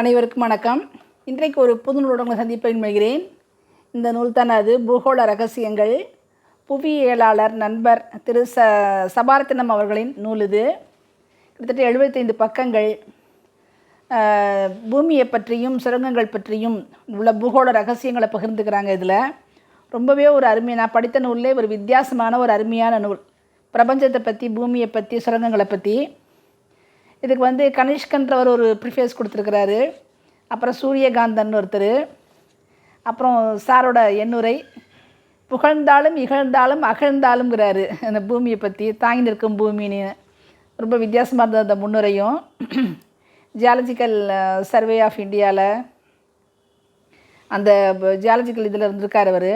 அனைவருக்கும் வணக்கம். இன்றைக்கு ஒரு புது நூலுடன் உங்களை சந்திப்பை முயல்கிறேன் இந்த நூல் தான் அது பூகோள ரகசியங்கள். புவியியலாளர் நண்பர் திரு ச சபாரத்தினம் அவர்களின் நூல் இது. கிட்டத்தட்ட எழுபத்தைந்து பக்கங்கள். பூமியை பற்றியும் சுரங்கங்கள் பற்றியும் உள்ள பூகோள ரகசியங்களை பகிர்ந்துக்கிறாங்க இதில். ரொம்பவே ஒரு அருமை. நான் படித்த நூல்லே ஒரு வித்தியாசமான ஒரு அருமையான நூல். பிரபஞ்சத்தை பற்றி பூமியை பற்றி சுரங்கங்களை பற்றி. இதுக்கு வந்து கனிஷ்கன்றவர் ஒரு ப்ரிஃபேஸ் கொடுத்துருக்கிறாரு. அப்புறம் சூரியகாந்தன் ஒருத்தர். அப்புறம் சாரோட எண்ணுரை. புகழ்ந்தாலும் இகழ்ந்தாலும் அகழ்ந்தாலும்ங்கிறாரு. அந்த பூமியை பற்றி தாங்கி நிற்கும் பூமின்னு. ரொம்ப வித்தியாசமாக இருந்தது அந்த முன்னுரையும். ஜியாலஜிக்கல் சர்வே ஆஃப் இந்தியாவில் அந்த ஜியாலஜிக்கல் இதில் இருந்திருக்கார் அவர்.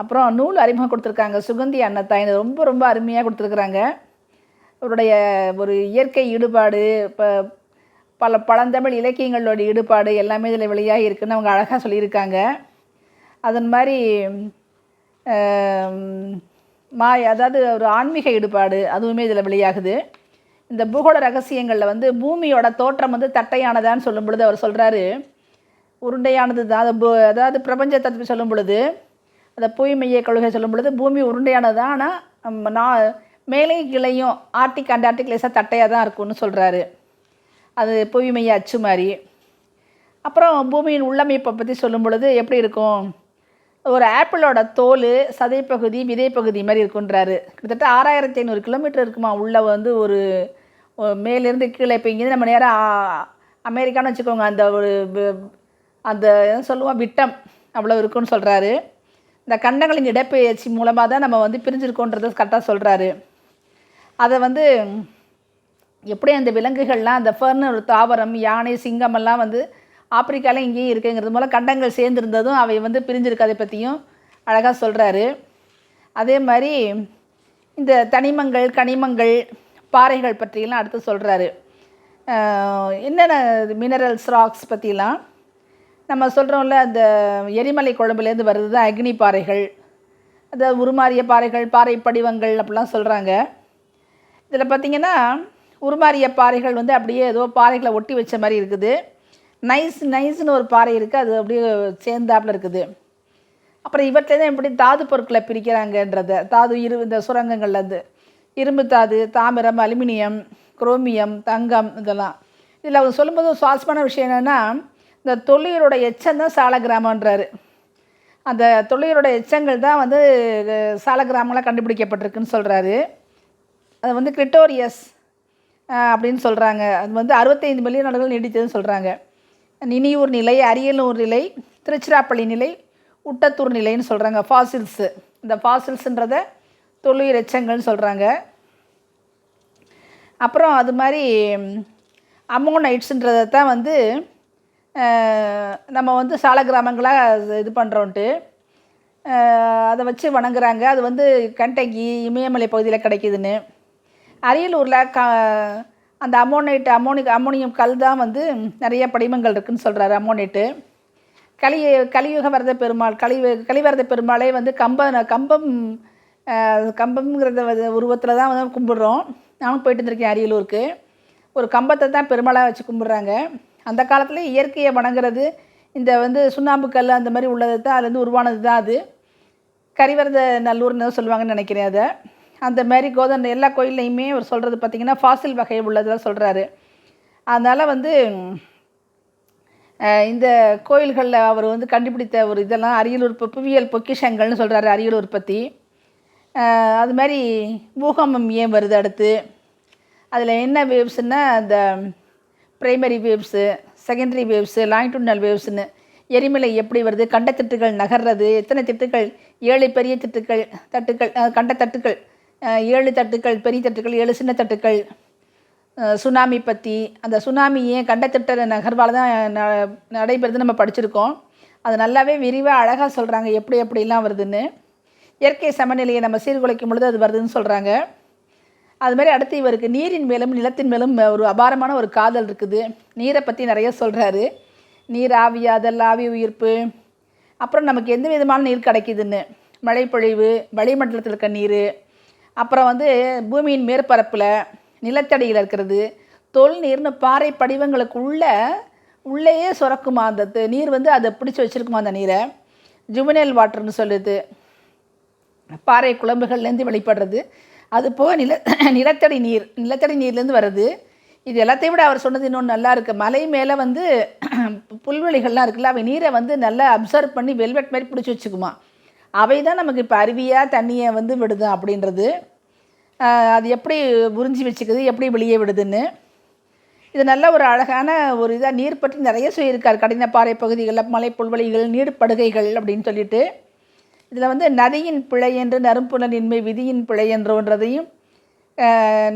அப்புறம் நூல் அறிமுகம் கொடுத்துருக்காங்க. சுகந்தி அன்னத்தாயின் ரொம்ப ரொம்ப அருமையாக கொடுத்துருக்குறாங்க. அவருடைய ஒரு இயற்கை ஈடுபாடு இப்போ பல பழந்தமிழ் இலக்கியங்களோட ஈடுபாடு எல்லாமே இதில் வெளியாக இருக்குதுன்னு அவங்க அழகாக சொல்லியிருக்காங்க. அதன் மாதிரி மாய அதாவது ஒரு ஆன்மீக ஈடுபாடு அதுவுமே இதில் வெளியாகுது. இந்த பூகோள ரகசியங்களில் வந்து பூமியோட தோற்றம் வந்து தட்டையானதான்னு சொல்லும் பொழுது அவர் சொல்கிறாரு உருண்டையானது தான் அது அதாவது பிரபஞ்சத்தை பற்றி சொல்லும் பொழுது அந்த தூய்மையை கொள்கை சொல்லும் பொழுது பூமி உருண்டையானது தான் ஆனால் நான் மேலே கிளையும் ஆர்டிக் அண்டார்டிக் லேசாக தட்டையாக தான் இருக்கும்னு சொல்கிறாரு அது புவி மைய அச்சு மாதிரி. அப்புறம் பூமியின் உள்ளமைப்பை பற்றி சொல்லும் பொழுது எப்படி இருக்கும்? ஒரு ஆப்பிளோட தோல் சதைப்பகுதி விதைப்பகுதி மாதிரி இருக்குன்றாரு கிட்டத்தட்ட ஆறாயிரத்தி ஐநூறு கிலோமீட்டர் இருக்குமா? உள்ளே வந்து ஒரு மேலேருந்து கீழே இப்போ இங்கேருந்து நம்ம நேராக அமெரிக்கான்னு வச்சுக்கோங்க அந்த ஒரு அந்த சொல்லுவோம் விட்டம் அவ்வளோ இருக்குன்னு சொல்கிறாரு இந்த கண்டங்களின் இடப்பெயர்ச்சி மூலமாக தான் நம்ம வந்து பிரிஞ்சிருக்கோன்றது கரெக்டாக சொல்கிறாரு அதை வந்து எப்படி அந்த விலங்குகள்லாம் அந்த ஃபர்னு ஒரு தாவரம் யானை சிங்கம் எல்லாம் வந்து ஆப்பிரிக்காவில் இங்கேயும் இருக்குங்கிறது மூலம் கண்டங்கள் சேர்ந்துருந்ததும் அவை வந்து பிரிஞ்சிருக்கதை பற்றியும் அழகாக சொல்கிறாரு அதே மாதிரி இந்த தனிமங்கள் கனிமங்கள் பாறைகள் பற்றியெல்லாம் அடுத்து சொல்கிறாரு என்னென்ன மினரல்ஸ் ராக்ஸ் பற்றிலாம் நம்ம சொல்கிறோம்ல அந்த எரிமலை குழம்புலேருந்து வருது தான் அக்னி பாறைகள். அந்த உருமாறிய பாறைகள் பாறை படிவங்கள் அப்படிலாம் சொல்கிறாங்க இதில் பார்த்தீங்கன்னா உருமாறிய பாறைகள் வந்து அப்படியே ஏதோ பாறைகளை ஒட்டி வச்ச மாதிரி இருக்குது. நைஸ் நைஸ்னு ஒரு பாறை இருக்குது அது அப்படியே சேர்ந்தாப்புல இருக்குது. அப்புறம் இவற்றிலேருந்து எப்படி தாது பொருட்களை பிரிக்கிறாங்கன்றத தாது இரு இந்த சுரங்கங்கள்லேருந்து இரும்பு தாது தாமிரம் அலுமினியம் குரோமியம் தங்கம் இதெல்லாம். இதில் அவர் சொல்லும்போது சுவாசமான விஷயம் என்னென்னா இந்த தொல்லியரோட எச்சம் தான் சால கிராமன்றாரு அந்த தொல்லியரோட எச்சங்கள் தான் வந்து அஹ், சால கிராமங்களாக கண்டுபிடிக்கப்பட்டிருக்குன்னு சொல்கிறாரு அது வந்து கிரிட்டோரியஸ் அப்படின்னு சொல்கிறாங்க அது வந்து அறுபத்தைந்து மில்லியன் ஆண்டுகள் நீடித்ததுன்னு சொல்கிறாங்க நினியூர் நிலை அரியலூர் நிலை திருச்சிராப்பள்ளி நிலை உட்டத்தூர் நிலைன்னு சொல்கிறாங்க ஃபாசில்ஸு இந்த ஃபாசில்ஸுன்றத தொழில் எச்சங்கள்னு சொல்கிறாங்க அப்புறம் அது மாதிரி அமோனைட்ஸுன்றதை தான் வந்து நம்ம வந்து சால கிராமங்களாக இது பண்ணுறோன்ட்டு அதை வச்சு வணங்குறாங்க. அது வந்து கண்டகி இமயமலை பகுதியில் கிடைக்குதுன்னு. அரியலூரில் க அந்த அம்மோனைட் அமோனிக் அமோனியம் கல் தான் வந்து நிறைய படிமங்கள் இருக்குதுன்னு சொல்கிறாரு அமோனேட்டு கலி கலியுக வரத பெருமாள் கலி கலிவரத பெருமாளே வந்து கம்ப கம்பம் கம்பங்கிறத கம்பம்ங்கிறத உருவத்தில் தான் வந்து கும்பிடுறோம். நானும் போயிட்டு இருந்திருக்கேன் அரியலூருக்கு. ஒரு கம்பத்தை தான் பெருமாளாக வச்சு கும்பிட்றாங்க. அந்த காலத்தில் இயற்கையை வணங்குறது இந்த வந்து சுண்ணாம்பு கல் அந்த மாதிரி உள்ளது தான் அதுலேருந்து உருவானது தான் அது. கரிவரத நல்லூர்னு சொல்லுவாங்கன்னு நினைக்கிறேன் அதை. அந்த மாதிரி கோதண்ட எல்லா கோயில்லையுமே அவர் சொல்கிறது பார்த்திங்கன்னா ஃபாசில் வகை உள்ளதெல்லாம் சொல்கிறாரு அதனால் வந்து இந்த கோயில்களில் அவர் வந்து கண்டுபிடித்த ஒரு இதெல்லாம் அரியலூர் புவியியல் பொக்கிஷங்கள்னு சொல்கிறாரு அரியலூர் பற்றி அது மாதிரி பூகம்பம் ஏன் வருது அடுத்து? அதில் என்ன வேவ்ஸ்னா அந்த primary waves secondary waves longitudinal வேவ்ஸ்னு எரிமலை எப்படி வருது? கண்டத்திட்டுகள் நகர்றது எத்தனை திட்டுகள்? ஏழு பெரிய திட்டுகள் தட்டுக்கள் கண்ட தட்டுக்கள் ஏழு தட்டுக்கள் பெரிய தட்டுக்கள் ஏழு சின்ன தட்டுக்கள் சுனாமி பற்றி அந்த சுனாமி ஏன் கண்டத்திட்ட நகர்வால் தான் ந- நம்ம படிச்சிருக்கோம். அது நல்லாவே விரிவாக அழகாக சொல்கிறாங்க எப்படி எப்படிலாம் வருதுன்னு. இயற்கை சமநிலையை நம்ம சீர்குலைக்கும் பொழுது அது வருதுன்னு சொல்கிறாங்க அது மாதிரி அடுத்து இவருக்கு நீரின் மேலும் நிலத்தின் மேலும் ஒரு அபாரமான ஒரு காதல் இருக்குது. நீரை பற்றி நிறைய சொல்கிறாரு நீர் ஆவியாதல் ஆவி உயிர்ப்பு. அப்புறம் நமக்கு எந்த விதமான நீர் கிடைக்குதுன்னு? மழைப்பொழிவு வளிமண்டலத்தில் இருக்க நீர் அப்புறம் வந்து பூமியின் மேற்பரப்பில் நிலத்தடியில் இருக்கிறது. தொல் நீர்னு பாறை படிவங்களுக்குள்ள உள்ளேயே சுரக்குமா அந்த த- நீர் வந்து அதை பிடிச்சி வச்சுருக்குமா அந்த நீரை? ஜுவனல் வாட்டர்னு சொல்லுது. பாறை குழம்புகள்லேருந்து வெளிப்படுறது. அது போக நில நிலத்தடி நீர் நிலத்தடி நீர்லேருந்து வருது. இது எல்லாத்தையும் விட அவர் சொன்னது இன்னொன்று நல்லா இருக்குது மலை மேலே வந்து புல்வெளிகள்லாம் இருக்குல்ல அவை நீரை வந்து நல்லா அப்சர்வ் பண்ணி வெல்வெட் மாதிரி பிடிச்சி வச்சுக்குமா. அவை தான் நமக்கு இப்போ அருவியாக தண்ணியை வந்து விடுது அப்படின்றது. அது எப்படி உறிஞ்சி வச்சுக்குது எப்படி வெளியே விடுதுன்னு. இது நல்ல ஒரு அழகான ஒரு இதாக நீர் பற்றி நிறைய சொல்லியிருக்கார். கடினப்பாறை பகுதிகளில் மலை புல்வெளிகள் நீர்ப்படுகைகள் அப்படின்னு சொல்லிட்டு. இதில் வந்து நதியின் பிழை என்று நறும்புலனின்மை விதியின் பிழை என்றோன்றதையும்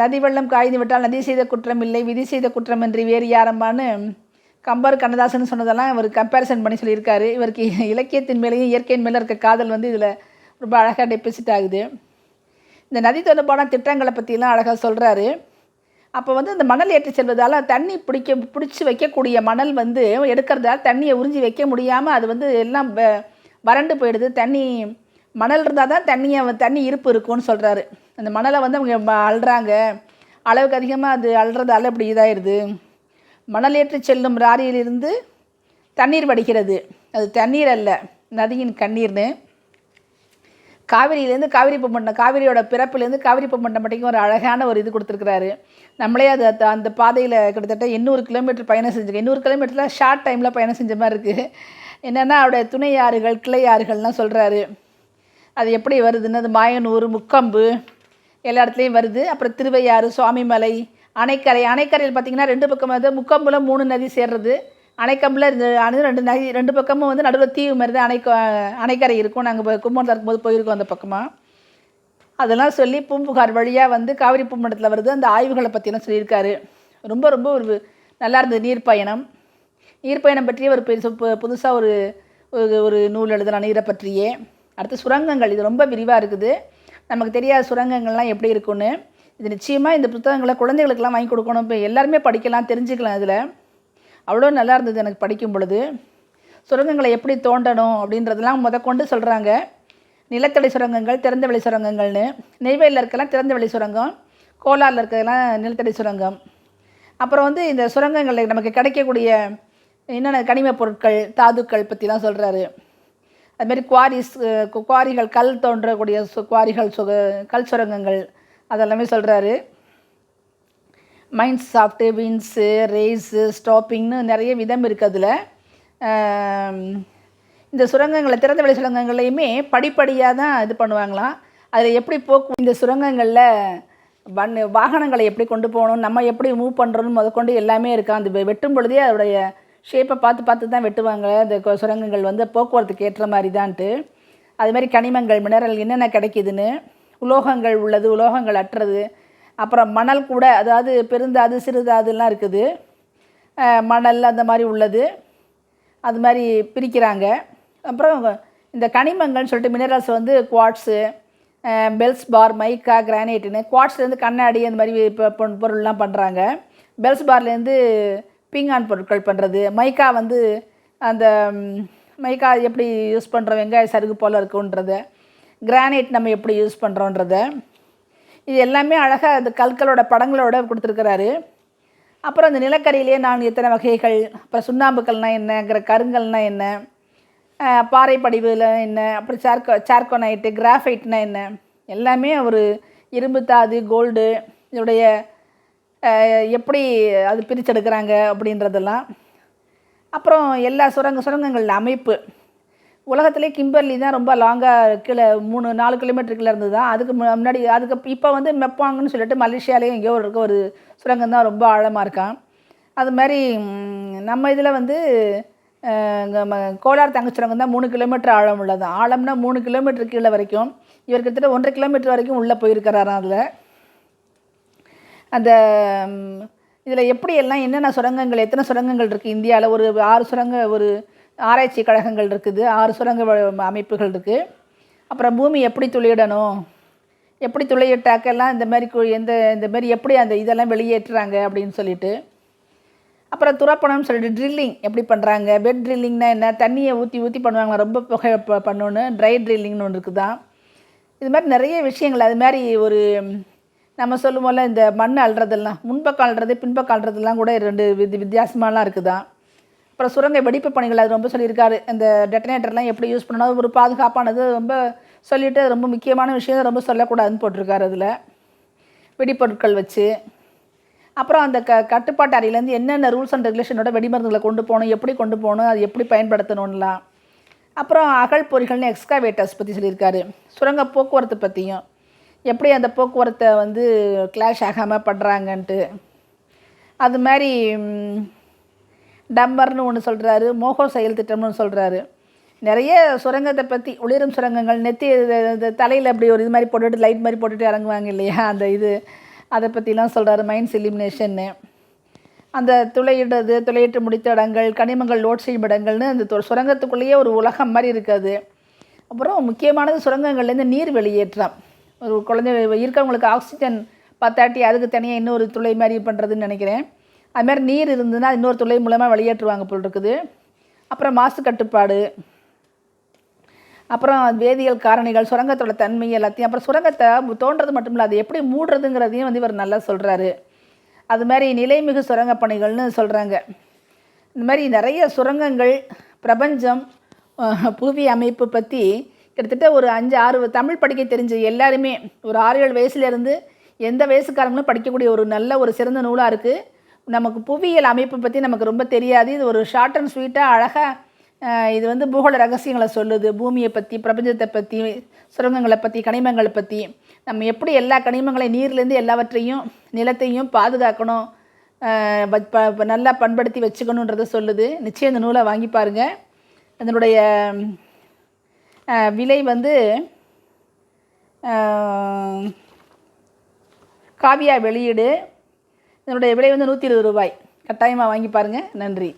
நதி வெள்ளம் காய்ந்து விட்டால் நதி செய்த குற்றம் இல்லை விதி செய்த குற்றம் என்று வேறு யாரம்பான்னு கம்பர் கண்ணதாசன் சொன்னதெல்லாம் இவர் கம்பேரிசன் பண்ணி சொல்லியிருக்காரு. இவருக்கு இலக்கியத்தின் மேலேயும் இயற்கையின் மேலே இருக்க காதல் வந்து இதில் ரொம்ப அழகாக டெபிசிட் ஆகுது. இந்த நதி தொடர்பான திட்டங்களை பற்றிலாம் அழகாக சொல்கிறாரு அப்போ வந்து இந்த மணல் ஏற்றி செல்வதால் தண்ணி பிடிக்க பிடிச்சி வைக்கக்கூடிய மணல் வந்து எடுக்கிறதால தண்ணியை உறிஞ்சி வைக்க முடியாமல் அது வந்து எல்லாம் வ- வறண்டு போயிடுது. தண்ணி மணல் இருந்தால் தான் தண்ணியை தண்ணி இருப்பு இருக்கும்னு சொல்கிறாரு அந்த மணலை வந்து அவங்க அழுறாங்க அளவுக்கு அதிகமாக அது அழுறதால இப்படி இதாயிடுது மணல் ஏற்றி செல்லும் ராரியிலிருந்து தண்ணீர் வடிகிறது. அது தண்ணீர் அல்ல நதியின் கண்ணீர்னு. காவிரியிலேருந்து காவிரி பொம்மண்டம் காவிரியோட பிறப்புலேருந்து காவிரி பொம்மண்டம் மட்டும் ஒரு அழகான ஒரு இது கொடுத்துருக்குறாரு. நம்மளே அது அந்த- அந்த பாதையில் கிட்டத்தட்ட எண்ணூறு கிலோமீட்டர் பயணம் செஞ்சுருக்கோம். எண்ணூறு கிலோமீட்டரில் ஷார்ட் டைமில் பயணம் செஞ்ச மாதிரி இருக்குது என்னென்னா அவருடைய துணை ஆறுகள் கிளை ஆறுகள்லாம் சொல்கிறாரு அது எப்படி வருதுன்னு அது மாயனூர் முக்கம்பு எல்லா இடத்துலையும் வருது. அப்புறம் திருவையாறு சுவாமிமலை அணைக்கரை. அணைக்கரையில் பார்த்தீங்கன்னா ரெண்டு பக்கம் வந்து முக்கம்புல மூணு நதி சேர்றது. அணைக்கம்பில் இந்த அணு ரெண்டு நதி ரெண்டு பக்கமும் வந்து நடுவில் தீவு மாதிரி தான் அணைக்க அணைக்கரை இருக்கும். நாங்கள் கும்பகோணத்தில் இருக்கும்போது போயிருக்கோம் அந்த பக்கமாக அதெல்லாம் சொல்லி பூம்புகார் வழியாக வந்து காவிரி பூமண்டலத்தில் வருது அந்த ஆய்வுகளை பற்றிலாம் சொல்லியிருக்காரு. ரொம்ப ரொம்ப ஒரு நல்லா இருந்தது நீர் பயணம். நீர் பயணம் பற்றியே ஒரு புதுசாக ஒரு ஒரு ஒரு நூல் எழுதலாம் நீரை பற்றியே. அடுத்து சுரங்கங்கள் இது ரொம்ப விரிவாக இருக்குது. நமக்கு தெரியாத சுரங்கங்கள்லாம் எப்படி இருக்குன்னு இது நிச்சயமாக இந்த புத்தகங்களை குழந்தைகளுக்கெல்லாம் வாங்கி கொடுக்கணும். இப்போ எல்லாருமே படிக்கலாம் தெரிஞ்சுக்கலாம் இதில். அவ்வளோ நல்லா இருந்தது எனக்கு படிக்கும் பொழுது. சுரங்கங்களை எப்படி தோண்டணும் அப்படின்றதெல்லாம் முதற்கொண்டு சொல்கிறாங்க நிலத்தடி சுரங்கங்கள் திறந்தவெளி சுரங்கங்கள்னு. நெய்வேலியில் இருக்கலாம் திறந்தவெளி சுரங்கம். கோலாரில் இருக்கிறதெல்லாம் நிலத்தடி சுரங்கம். அப்புறம் வந்து இந்த சுரங்கங்களில் நமக்கு கிடைக்கக்கூடிய என்னென்ன கனிமப் பொருட்கள் தாதுக்கள் பற்றிலாம் சொல்கிறாரு அதுமாரி குவாரிஸ் கு- குவாரிகள் கல் தோன்றக்கூடிய சு குவாரிகள் சுக கல் சுரங்கங்கள் அதெல்லாமே சொல்கிறாரு மைண்ட் சாஃப்ட்டு வின்ஸு ரேஸு ஸ்டாப்பிங்னு நிறைய விதம் இருக்குது அதில். இந்த சுரங்கங்களை திறந்த வெளி சுரங்கங்களையுமே படிப்படியாக தான் இது பண்ணுவாங்களாம். அதில் எப்படி போக்கு இந்த சுரங்கங்களில் வன் வாகனங்களை எப்படி கொண்டு போகணும் நம்ம எப்படி மூவ் பண்ணுறோன்னு முதற்கொண்டு எல்லாமே இருக்கா. அந்த வெட்டும் பொழுதே அதோடைய ஷேப்பை பார்த்து பார்த்து தான் வெட்டுவாங்க. இந்த சுரங்கங்கள் வந்து போக்குவரத்துக்கு ஏற்ற மாதிரி தான்ட்டு. அது மாதிரி கனிமங்கள் மினரல் என்னென்ன கிடைக்குதுன்னு உலோகங்கள் உள்ளது உலோகங்கள் அற்றது. அப்புறம் மணல் கூட அதாவது பெருந்தாது சிறுதாதுலாம் இருக்குது. மணல் அந்த மாதிரி உள்ளது. அது மாதிரி பிரிக்கிறாங்க. அப்புறம் இந்த கனிமங்கள்னு சொல்லிட்டு மினரல்ஸ் வந்து குவாட்ஸு பெல்ஸ் பார் மைக்கா கிரானைட்டுன்னு குவாட்ஸ்லேருந்து கண்ணாடி அந்த மாதிரி இப்போ பொ- பொருள்லாம் பண்ணுறாங்க பெல்ஸ் பார்லேருந்து பீங்கான் பொருட்கள் பண்ணுறது மைக்கா வந்து அந்த மைக்கா எப்படி யூஸ் பண்ணுறோம் வெங்காய சருகு போல் இருக்குன்றத கிரானைட் நம்ம எப்படி யூஸ் பண்ணுறோன்றத இது எல்லாமே அழகாக அந்த கற்களோட படங்களோட கொடுத்துருக்கிறாரு. அப்புறம் அந்த நிலக்கரியிலேயே நான் எத்தனை வகைகள் அப்புறம் சுண்ணாம்புக்கள்னால் என்னங்கிற கருங்கல்னால் என்ன பாறை படிவில் என்ன அப்புறம் சார்கோ சார்கோனைட்டு கிராஃபைட்னா என்ன எல்லாமே ஒரு இரும்பு தாது கோல்டு இதோடைய எப்படி அது பிரிச்செடுக்கிறாங்க அப்படின்றதெல்லாம். அப்புறம் எல்லா சுரங்க சுரங்கங்களில் அமைப்பு. உலகத்திலே கிம்பர்லி தான் ரொம்ப லாங்காக கீழே மூணு நாலு கிலோமீட்டருக்குள்ளே இருந்து தான் அதுக்கு முன்னாடி அதுக்கு இப்போ வந்து மெப்பாங்கன்னு சொல்லிட்டு மலேசியாலேயும் எங்கேயோ இருக்க ஒரு சுரங்கம் தான் ரொம்ப ஆழமாக இருக்கான். அது மாதிரி நம்ம இதில் வந்து ம- கோலார் தங்க சுரங்கம் தான் மூணு கிலோமீட்டர் ஆழம் உள்ளது. ஆழம்னா மூணு கிலோமீட்டர் கீழே வரைக்கும். இவர் கிட்டத்தட்ட ஒன்றரை கிலோமீட்டர் வரைக்கும் உள்ளே போயிருக்கிறாராம் அதில். அந்த இதில் எப்படி எல்லாம் என்னென்ன சுரங்கங்கள் எத்தனை சுரங்கங்கள் இருக்குது இந்தியாவில் ஒரு ஆறு சுரங்க ஒரு ஆராய்ச்சி கழகங்கள் இருக்குது ஆறு சுரங்க அமைப்புகள் இருக்குது அப்புறம் பூமி எப்படி துளையிடணும்? எப்படி துளையிட்டாக்கெல்லாம் இந்த மாதிரி எந்த இந்த மாதிரி எப்படி அந்த இதெல்லாம் வெளியேற்றுறாங்க அப்படின்னு சொல்லிட்டு. அப்புறம் துரப்பணம்னு சொல்லிட்டு ட்ரில்லிங் எப்படி பண்ணுறாங்க பெட் ட்ரில்லிங்னா என்ன? தண்ணியை ஊற்றி ஊற்றி பண்ணுவாங்களா? ரொம்ப புகை ப- ட்ரை ட்ரில்லிங்னு ஒன்று இருக்குதான் இது மாதிரி நிறைய விஷயங்கள். அது மாதிரி ஒரு நம்ம சொல்லுவோம்ல இந்த மண் அள்ளுறதெல்லாம் முன்பக்கம் அள்ளுறது பின்பக்கம் அள்ளுறதெல்லாம் கூட ரெண்டு வித் வித்தியாசமாலாம் இருக்குதான் அப்புறம் சுரங்க வெடிப்பு பணிகள் அது ரொம்ப சொல்லியிருக்காரு. இந்த டெட்டனேட்டர்லாம் எப்படி யூஸ் பண்ணணும் அது ஒரு பாதுகாப்பானது ரொம்ப சொல்லிட்டு அது ரொம்ப முக்கியமான விஷயம் ரொம்ப சொல்லக்கூடாதுன்னு போட்டிருக்காரு அதில். வெடிப்பொருட்கள் வச்சு. அப்புறம் அந்த க கட்டுப்பாட்டு அறையிலேருந்து என்னென்ன ரூல்ஸ் அண்ட் ரெகுலேஷனோட வெடிமருந்துகளை கொண்டு போகணும் எப்படி கொண்டு போகணும் அது எப்படி பயன்படுத்தணும்லாம். அப்புறம் அகழ் பொறிகள்னு எக்ஸ்காவேட்டர்ஸ் பற்றி சொல்லியிருக்காரு. சுரங்க போக்குவரத்து பற்றியும் எப்படி அந்த போக்குவரத்தை வந்து கிளாஷ் ஆகாமல் பண்ணுறாங்கன்ட்டு அது மாதிரி டம்பர்னு ஒன்று சொல்கிறாரு மோகோ செயல் திட்டம்னு சொல்கிறாரு நிறைய சுரங்கத்தை பற்றி ஒளிரும் சுரங்கங்கள் நெத்தி தலையில் அப்படி ஒரு இது மாதிரி போட்டுட்டு லைட் மாதிரி போட்டுட்டு இறங்குவாங்க இல்லையா? அந்த இது அதை பற்றிலாம் சொல்கிறாரு மைண்ட்ஸ் இலிமினேஷன்னு. அந்த துளையிடுறது துளையிட்டு முடித்த இடங்கள் கனிமங்கள் லோட் செய்யும் இடங்கள்னு அந்த சுரங்கத்துக்குள்ளேயே ஒரு உலகம் மாதிரி இருக்காது அப்புறம் முக்கியமானது சுரங்கங்கள்லேருந்து நீர் வெளியேற்றம். ஒரு குழந்தை இருக்கவங்களுக்கு ஆக்சிஜன் பத்தாட்டி அதுக்கு தனியாக இன்னொரு துளை மாதிரி பண்ணுறதுன்னு நினைக்கிறேன். அதுமாதிரி நீர் இருந்ததுன்னா இன்னொரு துளை மூலமாக வெளியேற்றுவாங்க போல் இருக்குது. அப்புறம் மாசு கட்டுப்பாடு. அப்புறம் வேதியியல் காரணிகள் சுரங்கத்தோட தன்மை எல்லாத்தையும் அப்புறம் சுரங்கத்தை தோன்றது மட்டும் இல்லை அது எப்படி மூடுறதுங்கிறதையும் வந்து இவர் நல்லா சொல்கிறாரு அது மாதிரி நிலைமிகு சுரங்க பணிகள்னு சொல்கிறாங்க இந்த மாதிரி நிறைய சுரங்கங்கள் பிரபஞ்சம் புவி அமைப்பு பற்றி கிட்டத்தட்ட ஒரு அஞ்சு ஆறு தமிழ் படிக்க தெரிஞ்ச எல்லாருமே ஒரு ஆறு ஏழு வயசுலேருந்து எந்த வயசுக்காரங்களும் படிக்கக்கூடிய ஒரு நல்ல ஒரு சிறந்த நூலாக இருக்குது நமக்கு புவியியல் அமைப்பு பற்றி நமக்கு ரொம்ப தெரியாது. இது ஒரு ஷார்ட் அண்ட் ஸ்வீட்டாக அழகாக இது வந்து பூகோள ரகசியங்களை சொல்லுது. பூமியை பற்றி பிரபஞ்சத்தை பற்றி சுரங்கங்களை பற்றி கனிமங்களை பற்றி நம்ம எப்படி எல்லா கனிமங்களை நீர்லேருந்து எல்லாவற்றையும் நிலத்தையும் பாதுகாக்கணும் ப- நல்லா பண்படுத்தி வச்சுக்கணுன்றதை சொல்லுது. நிச்சயம் இந்த நூலை வாங்கி பாருங்கள் அதனுடைய விலை வந்து காவியா வெளியீடு இதனுடைய விலை வந்து நூற்றி இருபது ரூபாய். கட்டாயமாக வாங்கி பாருங்கள் நன்றி.